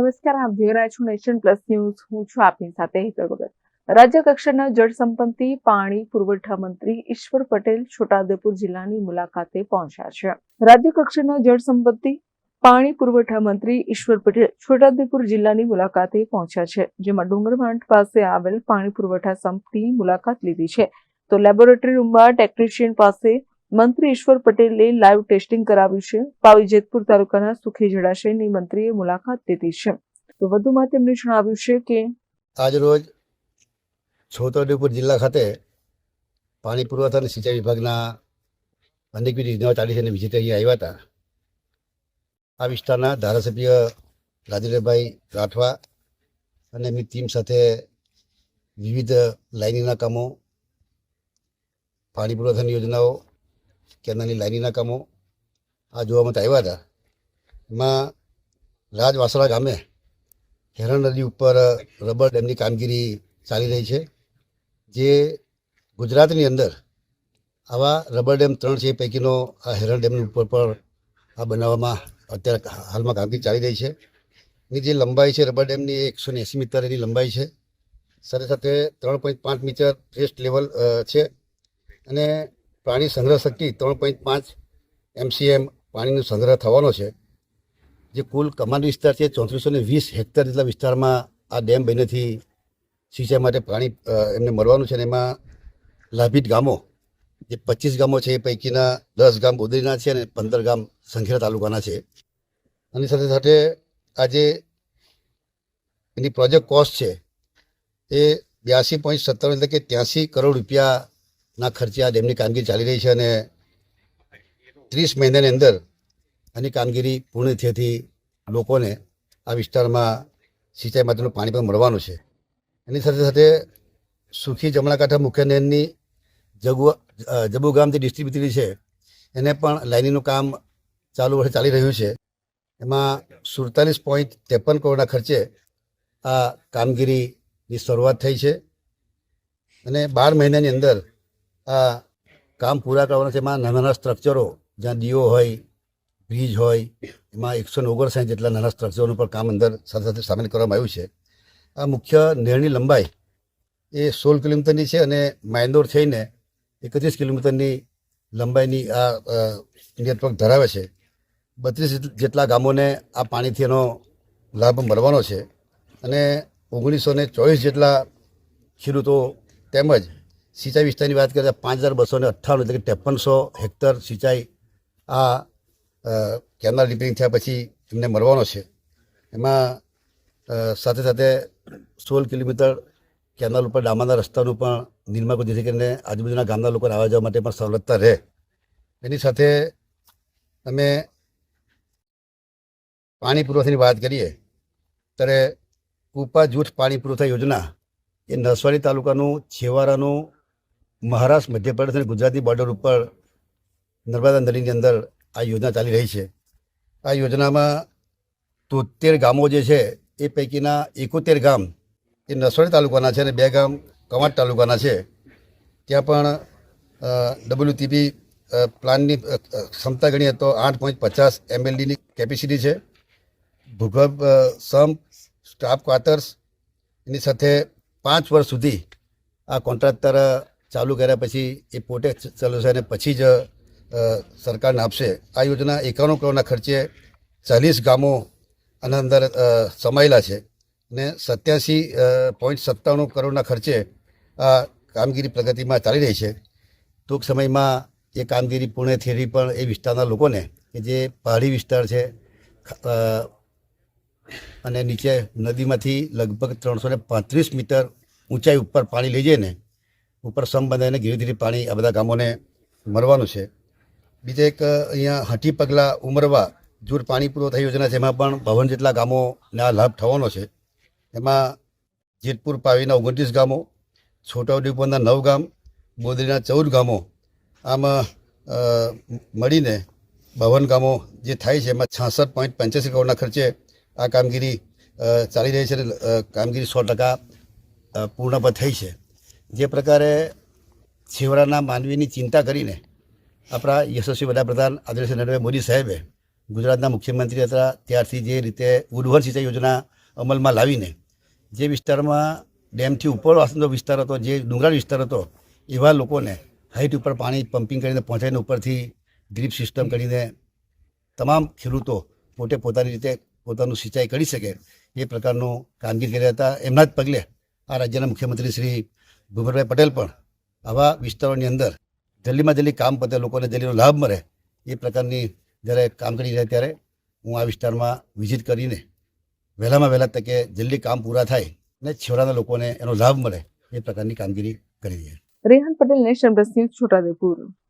નમસ્કાર, આપ જોઈ રહ્યા છો નેશન પ્લસ ન્યૂઝ. હું છું આપની સાથે હેતર વગર રાજ્ય કક્ષાના જળ સંપત્તિ, પાણી, પુરવઠા મંત્રી ઈશ્વર પટેલ છોટાઉદેપુર જિલ્લાની મુલાકાતે પહોંચ્યા છે. રાજ્ય કક્ષાના જળ સંપત્તિ, પાણી, પુરવઠા મંત્રી ઈશ્વર પટેલ છોટાઉદેપુર જિલ્લાની મુલાકાતે પહોંચ્યા છે, જેમાં ડુંગરમાંડ પાસે આવેલ પાણી પુરવઠા સંપની મુલાકાત લીધી છે. તો લેબોરેટરી રૂમમાં ટેકનિશિયન પાસે મંત્રી ઈશ્વર પટેલે લાઈવ ટેસ્ટિંગ કરાવ્યું છે. પાવી જેતપુર તાલુકાના સુખી જળાશયની મંત્રીએ મુલાકાત લીધી છે. તો વધુમાં તેમણે જણાવ્યું છે કે આજરોજ છોટાઉદેપુર જિલ્લા ખાતે પાણી પુરવઠા અને સિંચાઈ વિભાગના અનેક યોજનાઓ ચાલી છે અને વિજેતા અહીંયા આવ્યા હતા. આ વિસ્તારના ધારાસભ્ય રાજેન્દ્રભાઈ રાઠવા અને એમની ટીમ સાથે વિવિધ લાઇનીના કામો, પાણી પુરવઠાની યોજનાઓ કેનાલની લાઇનીના કામો આ જોવા માટે આવ્યા હતા. એમાં રાજવાસળા ગામે હેરણ નદી ઉપર રબર ડેમની કામગીરી ચાલી રહી છે, જે ગુજરાતની અંદર આવા રબર ડેમ ત્રણ છે પૈકીનો આ હેરણ ડેમની ઉપર પર આ બનાવવામાં અત્યારે હાલમાં કામગીરી ચાલી રહી છે. એની જે લંબાઈ છે રબર ડેમની એકસો એકસો એંસી મીટર એની લંબાઈ છે. સાથે સાથે ત્રણ પોઈન્ટ પાંચ મીટર ફ્રેસ્ટ લેવલ છે. અને પાણી સંગ્રહ શક્તિ ત્રણ પોઈન્ટ પાંચ એમસીએમ પાણીનો સંગ્રહ થવાનો છે. જે કુલ કમાન વિસ્તાર છે ચોત્રીસો ને વીસ હેક્ટર જેટલા વિસ્તારમાં આ ડેમ બનેથી સિંચાઈ માટે પાણી એમને મળવાનું છે અને એમાં લાભિત ગામો, જે પચીસ ગામો છે એ પૈકીના દસ ગામ બોદરીના છે અને પંદર ગામ સંખેડા તાલુકાના છે. અને સાથે સાથે આજે એની પ્રોજેક્ટ કોસ્ટ છે એ બ્યાસી પોઈન્ટ સત્તર એટલે કે ત્યાંસી કરોડ રૂપિયાના ખર્ચે આ ડેમની કામગીરી ચાલી રહી છે અને ત્રીસ મહિનાની અંદર આની કામગીરી પૂર્ણ થયાથી લોકોને આ વિસ્તારમાં સિંચાઈ માટેનું પાણી પણ મળવાનું છે. એની સાથે સાથે સુખી જમણાકાંઠા મુખ્ય નહેરની જગુ અ, જબુ ગામથી ડિસ્ટ્રીબ્યુટરી છે. એને પણ લાઇનીનું કામ ચાલુ વર્ષે ચાલી રહ્યું છે. એમાં સુડતાલીસ પોઈન્ટ ત્રેપન કરોડના ખર્ચે આ કામગીરીની શરૂઆત થઈ છે. અને બાર મહિનાની અંદર આ કામ પૂરા કરવાના છે. એમાં નાના નાના સ્ટ્રક્ચરો જ્યાં ડીઓ હોય બ્રિજ હોય, એમાં એકસો ઓગણસાઠ જેટલા નાના સ્ટ્રક્ચરોનું પણ કામ અંદર સાથે સાથે સામેલ કરવામાં આવ્યું છે. આ મુખ્ય નહેરની લંબાઈ એ સોળ કિલોમીટરની છે અને માયંદોર થઈને એકત્રીસ કિલોમીટરની લંબાઈની આ નેટવર્ક ધરાવે છે. બત્રીસ જેટલા ગામોને આ પાણીથી એનો લાભ મળવાનો છે. અને ઓગણીસો ને ચોવીસ જેટલા ખેડૂતો તેમજ સિંચાઈ વિસ્તારની વાત કરીએ તો પાંચ હજાર બસો ને અઠ્ઠાણું એટલે કે ત્રેપનસો હેક્ટર સિંચાઈ આ કેનાલ રિપેરિંગ થયા પછી એમને મળવાનો છે. એમાં સાથે સાથે સોળ કિલોમીટર કેનાલ ઉપર ડામરના રસ્તાનું પણ નિર્માણ કરી જેથી કરીને આજુબાજુના ગામના લોકોને આવવા જવા માટે પણ સવલતતા રહે. એની સાથે અમે પાણી પુરવઠાની વાત કરીએ, ત્યારે કૂપા જૂથ પાણી પુરવઠા યોજના એ નસવાડી તાલુકાનું છેવાડાનું મહારાષ્ટ્ર, મધ્યપ્રદેશ અને ગુજરાતી બોર્ડર ઉપર નર્મદા નદીની અંદર આ યોજના ચાલી રહી છે. આ યોજનામાં તોતેર ગામો જે છે, એ પૈકીના એકોતેર ગામ એ નસવાડી તાલુકાના છે અને બે ગામ કવાંટ તાલુકાના છે. ત્યાં પણ ડબલ્યુટીપી પ્લાનની ક્ષમતા ગણીએ તો આઠ પોઈન્ટ પચાસ એમએલડીની કેપેસિટી છે. ભૂગર્ભ સંપ સ્ટાફ ક્વાર્ટર્સ એની સાથે પાંચ વર્ષ સુધી આ કોન્ટ્રાક્ટર ચાલુ કર્યા પછી એ પોતે ચાલુ છે અને પછી જ સરકારને આપશે. આ યોજના એકાણું કરોડના ખર્ચે ચાલીસ ગામો આના અંદર સમાયેલા છે ને સત્યાસી પોઈન્ટ સત્તાણું કરોડના ખર્ચે આ કામગીરી પ્રગતિમાં ચાલી રહી છે. ટૂંક સમયમાં એ કામગીરી પૂર્ણ થયેલી પણ એ વિસ્તારના લોકોને કે જે પહાડી વિસ્તાર છે અને નીચે નદીમાંથી લગભગ ત્રણસો પાંત્રીસ મીટર ઊંચાઈ ઉપર પાણી લઈ જઈને ઉપર સમ બંધાઈને ધીરે પાણી આ બધા ગામોને મળવાનું છે. બીજા એક અહીંયા હાટી પગલાં ઉમરવા જૂર પાણી પુરવઠા યોજના છે, એમાં પણ બાવન જેટલા ગામોને આ લાભ થવાનો છે. એમાં જેતપુર, પાવીના ઓગણત્રીસ ગામો, છોટાઉદેપુરના નવ ગામ, બોદરીના ચૌદ ગામો, આમ મળીને બાવન ગામો જે થાય છે, એમાં છાસઠ પોઈન્ટ પંચ્યાસી કરોડના ખર્ચે આ કામગીરી ચાલી રહી છે અને કામગીરી સો ટકા પૂર્ણ પણ થઈ છે. જે પ્રકારે છેવાડાના માનવીની ચિંતા કરીને આપણા યશસ્વી વડાપ્રધાન આદર્શ નરેન્દ્ર મોદી સાહેબે ગુજરાતના મુખ્યમંત્રી હતા, ત્યારથી જે રીતે ઉર્વર સિંચાઈ યોજના અમલમાં લાવીને જે વિસ્તારમાં ડેમથી ઉપરવાસનો વિસ્તાર હતો, જે ડુંગરાળ વિસ્તાર હતો, એવા લોકોને હાઇટ ઉપર પાણી પમ્પિંગ કરીને પહોંચાડીને ઉપરથી ડ્રીપ સિસ્ટમ કરીને તમામ ખેડૂતો પોતે પોતાની રીતે પોતાનું સિંચાઈ કરી શકે એ પ્રકારનું કામગીરી કર્યા હતા. એમના જ પગલે આ રાજ્યના મુખ્યમંત્રી શ્રી ભૂપેન્દ્રભાઈ પટેલ પણ આવા વિસ્તારોની અંદર જલ્દીમાં જલ્દી કામ પતે, લોકોને જલ્દીનો લાભ મળે, એ પ્રકારની જ્યારે કામ કરી રહ્યા ત્યારે હું આ વિસ્તારમાં વિઝિટ કરીને વહેલામાં વહેલા તકે જલ્દી કામ પૂરા થાય અને છેવાડાના લોકોને એનો લાભ મળે, એ પ્રકારની કામગીરી કરી રહી છે Rehan Patel national plus news Chhota Udepur